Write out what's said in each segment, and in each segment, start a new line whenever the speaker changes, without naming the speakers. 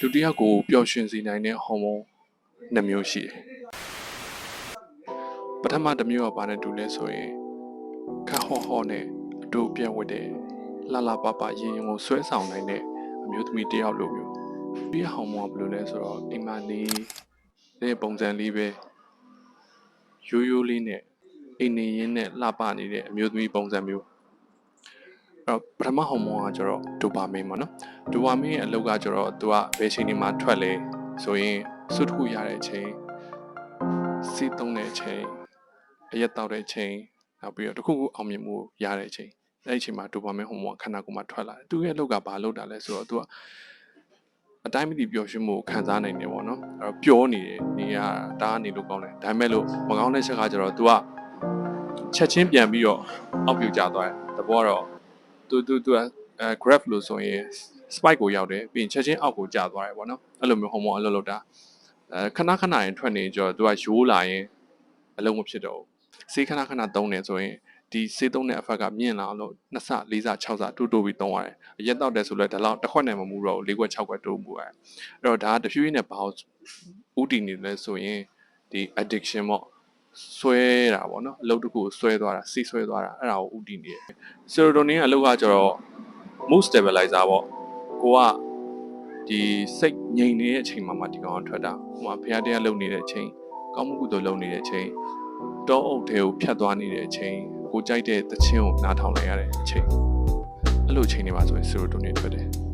လူတစ်ယောက်ကိုပျော်ရွှင်စေနိုင်တဲ့ဟော်မုန်းနှစ်မျိုးရှိတယ်ပထမတစ်မျိုးကဘာနဲ့တူလဲဆိုရင်ခါဟော့ဟော့နဲ့အတူပြတ်ဝတ်တဲ့လှလှပပရင်ရင်ကိုဆွဲဆောင်နိုင်တဲ့အမျိုးသမီးတစ်ယောက်လိုမျိုးဒီဟော်မုန်းကဘယ်လိုလဲဆိုတော့အိမ်မနေတဲ့ပုံစံလေးပဲရိုးရိုးလေးနဲ့အိမ်နေရင်းနဲ့လှပနေတဲ့အမျိုးသမီးပုံစံမျိုးအဲ့ တော့ပထမဟော်မုန်းကကျတော့ဒိုပါမင်းပေါ့နော်ဒိုပါမင်းရဲ့အလုပ်ကကျတော့သူကဘယ်ချိန်ဒီမှာထွက်လဲဆိုရင်စွတ်တစ်ခုရတဲ့အချိန်စီးသုံးတဲ့အချိန်အရက်တောက်တဲ့အချိန်နောက်ပြီးတော့တစ်ခုခုအောင်မြင်မှုရတဲ့အချိန်အဲ့ဒီအချိန်မှာဒိုပါမင်းဟော်မုန်းကခန္ဓာကိုယ်မှာထွက်လာတယ်သူရဲ့အလုပ်ကဘာလုပ်တာလဲဆိုတော့သူကအတိုင်းမသိပျော်ရွှင်မှုကိုခံစားနိုင်တယ်ပေါ့နော်အဲ့တော့ပျော်နေတယ်နေရတားနေလို့ကောင်းတယ်ဒါပေမဲ့လို့မကောင်းတဲ့ချက်ကကျတော့ तू ကချက်ချင်းပြန်ပြီးတော့အောက်ပြကျသွားတယ်တဘောကတော့ သူသူသူကအဲ graph လို့ဆိုရင် spike ကိုရောက်တယ်ပြီးရင်ချက်ချင်းအောက်ကိုကျသွားတယ်ပေါ့နော်အဲ့လိုမျိုးဟော်မုန်းအလုပ်လုပ်တာအဲခဏခဏရင်ထွက်နေကြတော့သူကရိုးလာရင်အလုံးမဖြစ်တော့ဘူးစေးခဏခဏသုံးနေဆိုရင်ဒီစေးသုံးတဲ့အဖက်ကမြင့်လာအောင်လို့2ဆ4ဆ6ဆတိုးတိုးပြီးသုံးရတယ်အရက်တော့တယ်ဆိုလဲဒါလောက်တစ်ခွက်နဲ့မမူတော့ဘူး၄ခွက်6ခွက်တိုးမှုရတယ်အဲ့တော့ဒါကတဖြည်းဖြည်းနဲ့ဘာလို့ဥတည်နေလဲဆိုရင်ဒီ addiction ပေါ့ ဆွဲတာပေါ့နော်အလုပ်တစ်ခုကိုဆွဲသွားတာစိတ်ဆွဲသွားတာအဲ့ဒါကိုဥတည်နေတယ် serotonin ကအလုပ်ကကျတော့ mood stabilizer ပေါ့ကိုကဒီစိတ်ငြိမ်နေတဲ့အချိန်မှာမှဒီကောင်ကထွက်တာဟိုမှာဖျားတရားလုပ်နေတဲ့အချိန်ကောင်းမှုကုသိုလ်လုပ်နေတဲ့အချိန်တောအုပ်ထဲကိုဖြတ်သွားနေတဲ့အချိန်ကိုကြိုက်တဲ့သချင်းကိုနားထောင်လိုက်ရတဲ့အချိန်အဲ့လိုအချိန်တွေမှာဆိုရင် serotonin ထွက်တယ်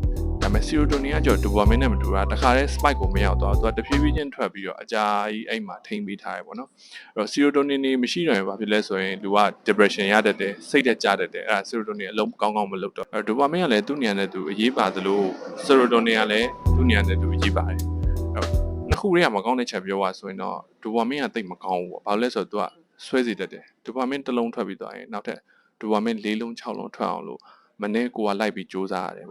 ဒါပေမဲ့ serotonin ကကျတော့ dopamine နဲ့မတူတာတခါတည်း spike ကိုမရောက်တော့သူကတဖြည်းဖြည်းချင်းထွက်ပြီးတော့အကြာကြီးအဲ့မှာထိမ့်ပေးထားရပေါ့နော်အဲ့တော့ serotonin နေမရှိတော့ရင်ဘာဖြစ်လဲဆိုရင်လူက depression ရတတ်တယ်စိတ်တက်ကြတတ်တယ်အဲ့ဒါ serotonin အလုံးကောင်းကောင်းမလုပ်တော့အဲ့ dopamine ကလည်းသူ့နေရာနဲ့သူအရေးပါသလို serotonin ကလည်းသူ့နေရာနဲ့သူအရေးပါတယ်အဲ့တော့နှစ်ခုတည်းကမကောင်းတဲ့ချက်ပြောပါဆိုရင်တော့ dopamine ကတိတ်မကောင်းဘူးပေါ့ဘာလို့လဲဆိုတော့သူကဆွဲစီတတ်တယ် dopamine တစ်လုံးထွက်ပြီးသွားရင်နောက်ထပ် dopamine ၄လုံး၆လုံးထွက်အောင်လို့မနေ့ကိုကလိုက်ပြီးစူးစမ်းရတယ်ပေါ့